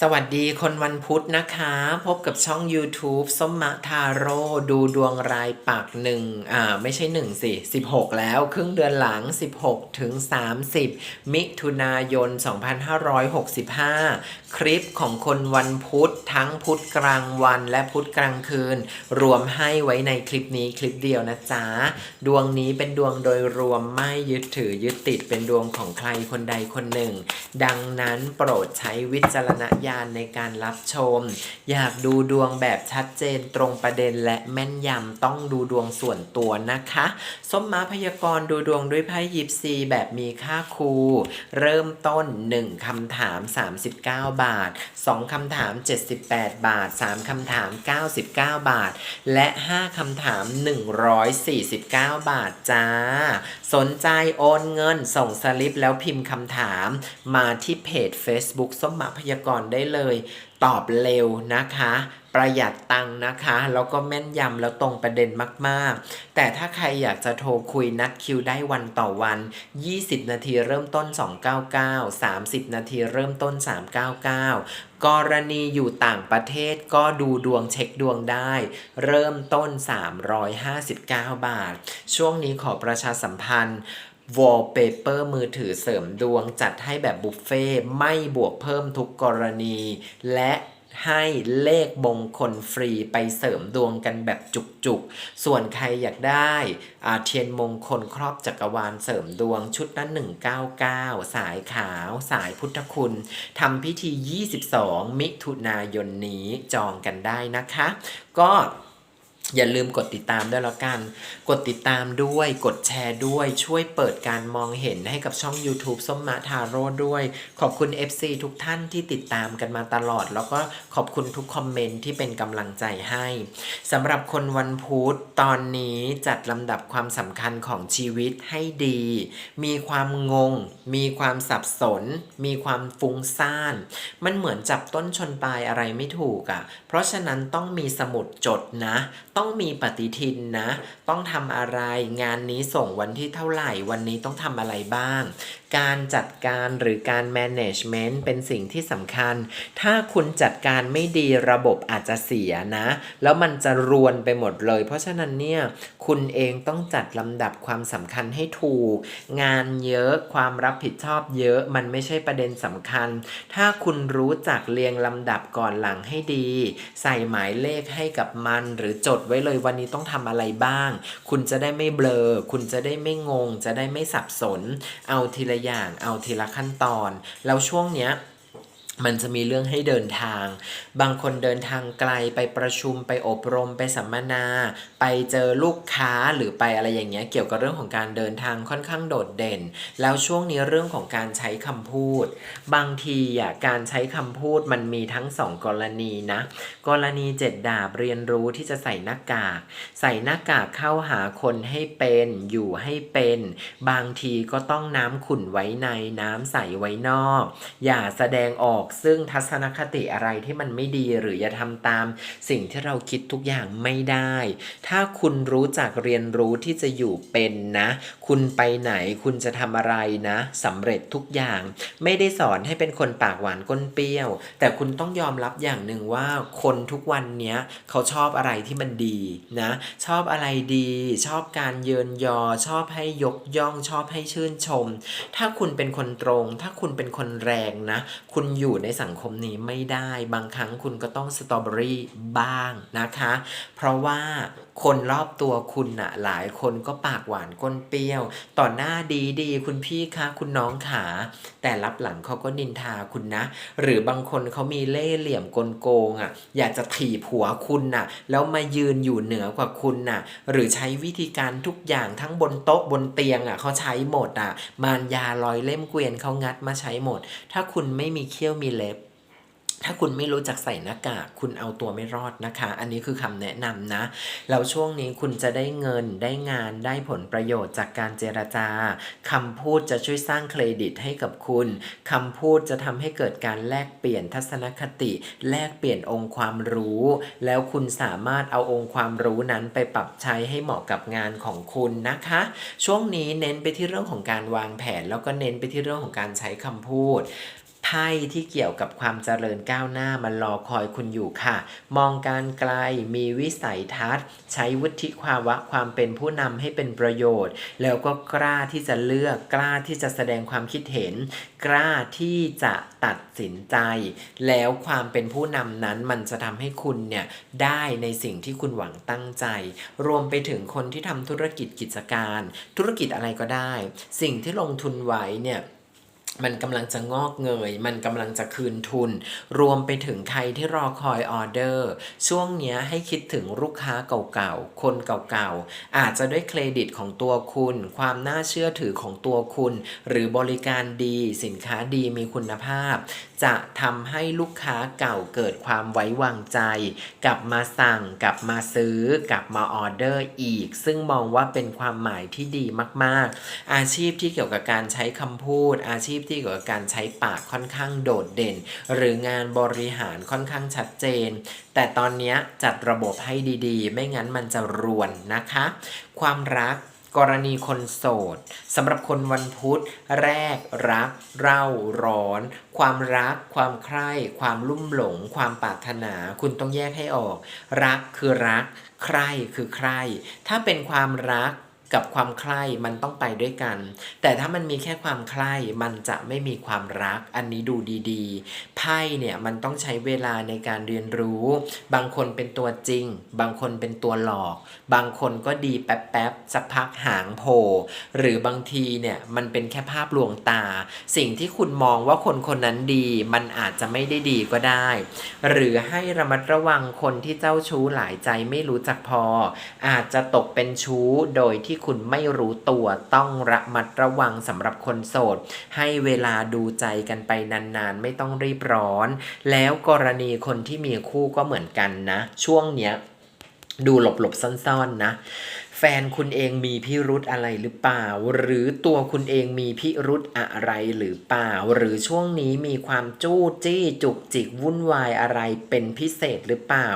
สวัสดีคนวันพุธนะคะ พบกับช่อง YouTube ส้มมะทาโร่ดูดวงรายปักหนึ่งอ่าไม่ใช่1สิ16แล้ว ครึ่งเดือนหลัง 16 ถึง 30 มิถุนายน 2565 คลิปของคนวันพุธทั้งพุธกลางวันและพุธกลางคืน รวมให้ไว้ในคลิปนี้คลิปเดียวนะจ๊ะ ดวงนี้เป็นดวงโดยรวมไม่ยึดถือยึดติดเป็นดวงของใครคนใดคนหนึ่ง ดังนั้นโปรดใช้วิจารณญาณในการรับชม อยากดูดวงแบบชัดเจนตรงประเด็นและแม่นยำต้องดูดวงส่วนตัวนะคะ ส้มม้าพยากรณ์ดูดวงด้วยไพ่ยิปซีแบบมีค่าครู เริ่มต้น 1คำถาม 39 บาท 2คำถาม 78 บาท 3คำถาม 99 บาท และ 5คำถาม 149 บาทจ้า สนใจโอนเงินส่งสลิปแล้วพิมพ์คำถาม มาที่เพจ Facebook ส้มมาพยากรได้เลย ตอบเร็วนะคะ ประหยัดตังค์นะคะ แล้วก็แม่นยำแล้วตรงประเด็นมากๆ แต่ถ้าใครอยากจะโทรคุยนัดคิวได้วันต่อวัน 20 นาทีเริ่มต้น 299 30 นาทีเริ่มต้น 399กรณีอยู่ต่างประเทศก็ดูดวงเช็คดวงได้ เริ่มต้น 359 บาท ช่วงนี้ขอประชาสัมพันธ์ wallpaper มือถือเสริมดวง จัดให้แบบบุฟเฟ่ไม่บวกเพิ่มทุกกรณี และให้เลขมงคลฟรีไปเสริมดวงกันแบบจุกๆ ส่วนใครอยากได้อาเทียนมงคลครอบจักรวาลเสริมดวงชุดนั้น199 สายขาวสายพุทธคุณทำพิธี 22 มิถุนายนนี้จองกันได้นะคะ ก็ อย่าลืมกดติดตามด้วยแล้วกัน กดติดตามด้วย กดแชร์ด้วย ช่วยเปิดการมองเห็นให้กับช่อง YouTube ส้มมะทาโร่ด้วย ขอบคุณ FC ทุกท่านที่ติดตามกันมาตลอด แล้วก็ขอบคุณทุกคอมเมนต์ที่เป็นกำลังใจให้สำหรับคนวันพุธตอนนี้จัดลำดับความสำคัญของชีวิตให้ดี มีความงง มีความสับสน มีความฟุ้งซ่าน มันเหมือนจับต้นชนปลายอะไรไม่ถูกอะ่ะ เพราะฉะนั้นต้องมีสมุดจดนะต้อง้องมีปฏิทินนะ ต้องทำอะไรงานนี้ส่งวันที่เท่าไหร่วันนี้ต้องทำอะไรบ้าง การจัดการหรือการ management เป็นสิ่งที่สำคัญ ถ้าคุณจัดการไม่ดีระบบอาจจะเสียนะ แล้วมันจะรวนไปหมดเลย เพราะฉะนั้นเนี่ยคุณเองต้องจัดลำดับความสำคัญให้ถูก งานเยอะความรับผิดชอบเยอะมันไม่ใช่ประเด็นสำคัญ ถ้าคุณรู้จักเรียงลำดับก่อนหลังให้ดี ใส่หมายเลขให้กับมันหรือจดไว้เลยวันนี้ต้องทำอะไรบ้าง คุณจะได้ไม่เบลอ คุณจะได้ไม่งง จะได้ไม่สับสน เอาทีละอย่าง เอาทีละขั้นตอน แล้วช่วงเนี้ย มันจะมีเรื่องให้เดินทาง บางคนเดินทางไกลไปประชุมไปอบรมไปสัมมนา ไปเจอลูกค้าหรือไปอะไรอย่างเงี้ยเกี่ยวกับเรื่องของการเดินทางค่อนข้างโดดเด่น แล้วช่วงนี้เรื่องของการใช้คำพูด บางทีอะการใช้คำพูดมันมีทั้งสองกรณีนะ กรณีเจ็ดดาบเรียนรู้ที่จะใส่หน้ากาก ใส่หน้ากากเข้าหาคนให้เป็นอยู่ให้เป็น บางทีก็ต้องน้ำขุ่นไว้ในน้ำใสไว้นอก อย่าแสดงออกซึ่งทัศนคติอะไรที่มันไม่ดีหรืออย่าทำตามสิ่งที่เราคิดทุกอย่างไม่ได้ ถ้าคุณรู้จักเรียนรู้ที่จะอยู่เป็นนะ คุณไปไหนคุณจะทำอะไรนะสำเร็จทุกอย่าง ไม่ได้สอนให้เป็นคนปากหวานก้นเปรี้ยว แต่คุณต้องยอมรับอย่างหนึ่งว่าคนทุกวันนี้เขาชอบอะไรที่มันดีนะ ชอบอะไรดี ชอบการเยินยอ ชอบให้ยกย่องชอบให้ชื่นชม ถ้าคุณเป็นคนตรง ถ้าคุณเป็นคนแรงนะ คุณอยูู่่ในสังคมนี้ไม่ได้ บางครั้งคุณก็ต้องสตรอเบอรี่บ้างนะคะ เพราะว่า คนรอบตัวคุณน่ะ หลายคนก็ปากหวานก้นเปรี้ยว ต่อหน้าดีดีคุณพี่คะคุณน้องขาแต่รับหลังเขาก็นินทาคุณนะ หรือบางคนเขามีเล่ห์เหลี่ยมกลโกงอะ อยากจะถีบหัวคุณน่ะ แล้วมายืนอยู่เหนือกว่าคุณน่ะ หรือใช้วิธีการทุกอย่างทั้งบนโต๊ะบนเตียงอะเขาใช้หมดอะ มารยาลอยเล่มเกวียนเขางัดมาใช้หมด ถ้าคุณไม่มีเขี้ยวมีเล็บ ถ้าคุณไม่รู้จักใส่หน้ากากคุณเอาตัวไม่รอดนะคะ อันนี้คือคำแนะนำนะแล้วช่วงนี้คุณจะได้เงินได้งานได้ผลประโยชน์จากการเจรจาคำพูดจะช่วยสร้างเครดิตให้กับคุณคำพูดจะทำให้เกิดการแลกเปลี่ยนทัศนคติ แลกเปลี่ยนองค์ความรู้ แล้วคุณสามารถเอาองค์ความรู้นั้นไปปรับใช้ให้เหมาะกับงานของคุณนะคะ ช่วงนี้เน้นไปที่เรื่องของการวางแผน แล้วก็เน้นไปที่เรื่องของการใช้คำพูด ไพ่ที่เกี่ยวกับความเจริญก้าวหน้ามันรอคอยคุณอยู่ค่ะ มองการไกลมีวิสัยทัศน์ ใช้วุฒิภาวะความเป็นผู้นำให้เป็นประโยชน์ แล้วก็กล้าที่จะเลือกกล้าที่จะแสดงความคิดเห็น กล้าที่จะตัดสินใจ แล้วความเป็นผู้นำนั้นมันจะทำให้คุณเนี่ยได้ในสิ่งที่คุณหวังตั้งใจ รวมไปถึงคนที่ทำธุรกิจกิจการ ธุรกิจอะไรก็ได้ สิ่งที่ลงทุนไว้เนี่ย มันกำลังจะงอกเงย มันกำลังจะคืนทุน รวมไปถึงใครที่รอคอยออเดอร์ ช่วงนี้ให้คิดถึงลูกค้าเก่าๆ คนเก่าๆ อาจจะด้วยเครดิตของตัวคุณ ความน่าเชื่อถือของตัวคุณ หรือบริการดี สินค้าดีมีคุณภาพ จะทำให้ลูกค้าเก่าเกิดความไว้วางใจ กลับมาสั่ง กลับมาซื้อ กลับมาออเดอร์อีก ซึ่งมองว่าเป็นความหมายที่ดีมาก ๆ อาชีพที่เกี่ยวกับการใช้คำพูด อาชีพที่เกี่ยวกับการใช้ปากค่อนข้างโดดเด่น หรืองานบริหารค่อนข้างชัดเจน แต่ตอนนี้จัดระบบให้ดีๆ ไม่งั้นมันจะรวนนะคะ ความรัก กรณีคนโสดสำหรับคนวันพุธ แรกรัก เร่าร้อน ความรัก ความใคร่ ความลุ่มหลง ความปรารถนา คุณต้องแยกให้ออก รักคือรัก ใคร่คือใคร่ ถ้าเป็นความรัก กับความใคร่มันต้องไปด้วยกัน แต่ถ้ามันมีแค่ความใคร่มันจะไม่มีความรัก อันนี้ดูดีๆ ไพ่เนี่ยมันต้องใช้เวลาในการเรียนรู้ บางคนเป็นตัวจริง บางคนเป็นตัวหลอก บางคนก็ดีแป๊บๆสักพักหางโผล่หรือบางทีเนี่ยมันเป็นแค่ภาพลวงตา สิ่งที่คุณมองว่าคนคนนั้นดี มันอาจจะไม่ได้ดีก็ได้ หรือให้ระมัดระวังคนที่เจ้าชู้หลายใจไม่รู้จักพอ อาจจะตกเป็นชู้โดยที่คุณไม่รู้ตัวต้องระมัดระวังสำหรับคนโสด ให้เวลาดูใจกันไปนานๆ ไม่ต้องรีบร้อน แล้วกรณีคนที่มีคู่ก็เหมือนกันนะ ช่วงเนี้ยดูหลบๆซ่อนๆนะ ฟนคุณเองมีพิรุธอะไรหรือเปล่า หรือตัวคุณเองมีพิรุธอะไรหรือเปล่า หรือช่วงนี้มีความจู้จี้จุกจิกวุ่นวายอะไรเป็นพิเศษหรือเปล่า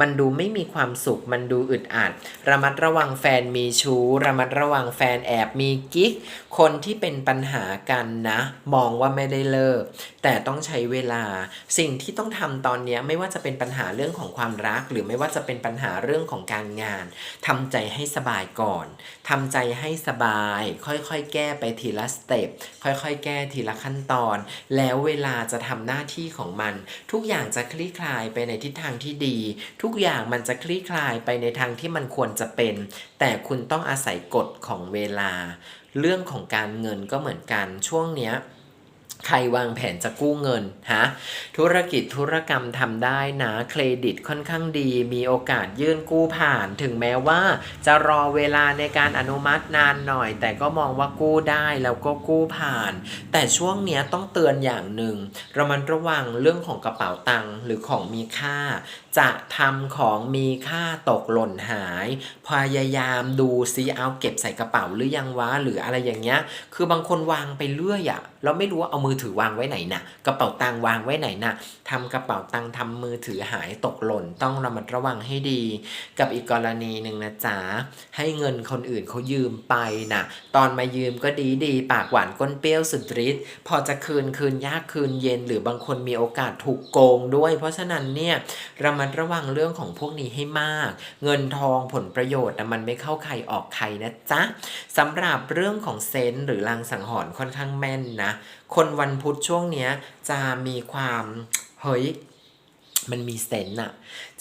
มันดูไม่มีความสุขมันดูอึดอัด ระมัดระวังแฟนมีชู้ ระมัดระวังแฟนแอบมีกิ๊ก คนที่เป็นปัญหากันนะ มองว่าไม่ได้เลิก แต่ต้องใช้เวลา สิ่งที่ต้องทำตอนนี้ไม่ว่าจะเป็นปัญหาเรื่องของความรัก หรือไม่ว่าจะเป็นปัญหาเรื่องของการงานทำใจให้สบายายก่อนทำใจให้สบาย ค่อยๆ แก้ไปทีละสเต็ปค่อยๆ แก้ทีละขั้นตอน แล้วเวลาจะทำหน้าที่ของมัน ทุกอย่างจะคลี่คลายไปในทิศทางที่ดี ทุกอย่างมันจะคลี่คลายไปในทางที่มันควรจะเป็น แต่คุณต้องอาศัยกฎของเวลา เรื่องของการเงินก็เหมือนกันช่วงเนี้ย ใครวางแผนจะกู้เงินฮะธุรกิจธุรกรรมทำได้นะเครดิตค่อนข้างดี มีโอกาสยื่นกู้ผ่าน ถึงแม้ว่าจะรอเวลาในการอนุมัตินานหน่อย แต่ก็มองว่ากู้ได้แล้วก็กู้ผ่าน แต่ช่วงนี้ต้องเตือนอย่างหนึ่งระมัดระวังเรื่องของกระเป๋าตังค์หรือของมีค่า จะทำของมีค่าตกหล่นหาย พยายามดูซิเอาเก็บใส่กระเป๋าหรือยังวะหรืออะไรอย่างเงี้ย คือบางคนวางไปเรื่อยอะ แล้วไม่รู้ว่าเอามือถือวางไว้ไหนนะกระเป๋าตังค์วางไว้ไหนนะทำกระเป๋าตังค์ทำมือถือหายตกหล่นต้องระมัดระวังให้ดี กับอีกกรณีหนึ่งนะจ๊ะให้เงินคนอื่นเขายืมไปนะตอนมายืมก็ดีดีปากหวานก้นเปรี้ยวสุดฤทธิ์พอจะคืนคืนยากคืนเย็น หรือบางคนมีโอกาสถูกโกงด้วย เพราะฉะนั้นเนี่ยระมัดระวังเรื่องของพวกนี้ให้มาก เงินทองผลประโยชน์นะมันไม่เข้าใครออกใครนะจ๊ะสำหรับเรื่องของเซนส์หรือลางสังหรณ์ค่อนข้างแม่นนะคนวันพุธช่วงเนี้ยจะมีความเฮ้ย มันมีเซนส์อะ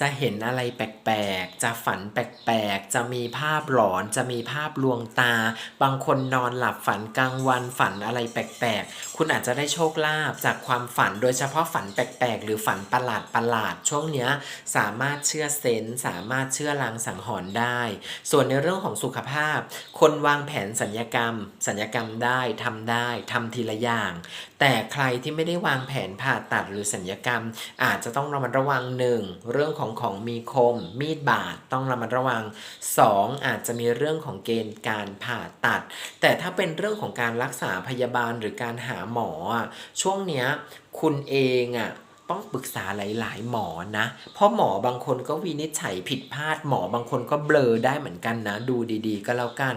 จะเห็นอะไรแปลกๆ จะฝันแปลกๆ จะมีภาพหลอน จะมีภาพลวงตา บางคนนอนหลับฝันกลางวันฝันอะไรแปลกๆ คุณอาจจะได้โชคลาภจากความฝัน โดยเฉพาะฝันแปลกๆ หรือฝันประหลาดประหลาดๆช่วงเนี้ยสามารถเชื่อเซนส์สามารถเชื่อลางสังหรณ์ได้ ส่วนในเรื่องของสุขภาพ คนวางแผนสัญญกรรม สัญญกรรมได้ทำได้ทำทีละอย่าง แต่ใครที่ไม่ได้วางแผนผ่าตัดหรือสัญญกรรม อาจจะต้องระมัดระวังหนึ่งเรื่องของของมีคม มีดบาดต้องระมัดระวัง 2. อาจจะมีเรื่องของเกณฑ์การผ่าตัด แต่ถ้าเป็นเรื่องของการรักษาพยาบาลหรือการหาหมอช่วงเนี้ยคุณเองอะ ต้องปรึกษาหลาย ๆ หมอนะ เพราะหมอบางคนก็วินิจฉัยผิดพลาด หมอบางคนก็เบลอได้เหมือนกันนะ ดูดีๆ ก็แล้วกัน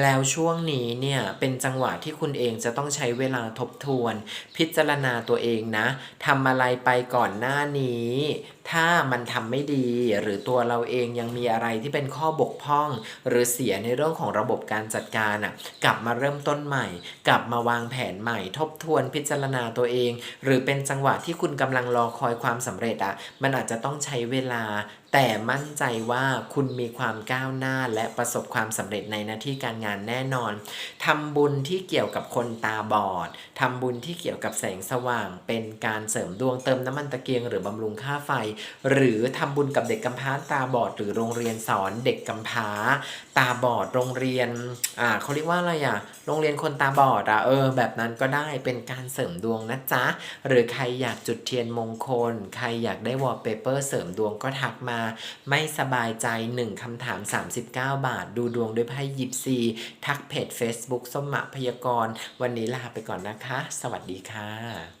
แล้วช่วงนี้เนี่ยเป็นจังหวะที่คุณเองจะต้องใช้เวลาทบทวน พิจารณาตัวเองนะทำอะไรไปก่อนหน้านี้ถ้ามันทำไม่ดี หรือตัวเราเองยังมีอะไรที่เป็นข้อบกพร่อง หรือเสียในเรื่องของระบบการจัดการอะกลับมาเริ่มต้นใหม่ กลับมาวางแผนใหม่ ทบทวนพิจารณาตัวเอง หรือเป็นจังหวะที่คุณกำลังรอคอยความสำเร็จอะมันอาจจะต้องใช้เวลาแต่มั่นใจว่าคุณมีความก้าวหน้าและประสบความสำเร็จในหน้าที่การงานแน่นอนทำบุญที่เกี่ยวกับคนตาบอดทำบุญที่เกี่ยวกับแสงสว่าง เป็นการเสริมดวงเติมน้ำมันตะเกียง หรือบำรุงค่าไฟ หรือทำบุญกับเด็กกำพร้าตาบอด หรือโรงเรียนสอนเด็กกำพร้า ตาบอดโรงเรียนอ่าเขาเรียกว่าอะไรอะโรงเรียนคนตาบอดอะเออ แบบนั้นก็ได้เป็นการเสริมดวงนะจ๊ะหรือใครอยากจุดเทียนมงคล ใครอยากได้วอลเปเปอร์เสริมดวงก็ทักมาไม่สบายใจ 1คำถาม 39 บาท ดูดวงด้วยไพ่ยิปซี ทักเพจ Facebook ส้มมะพยากรณ์วันนี้ลาไปก่อนนะคะ สวัสดีค่ะ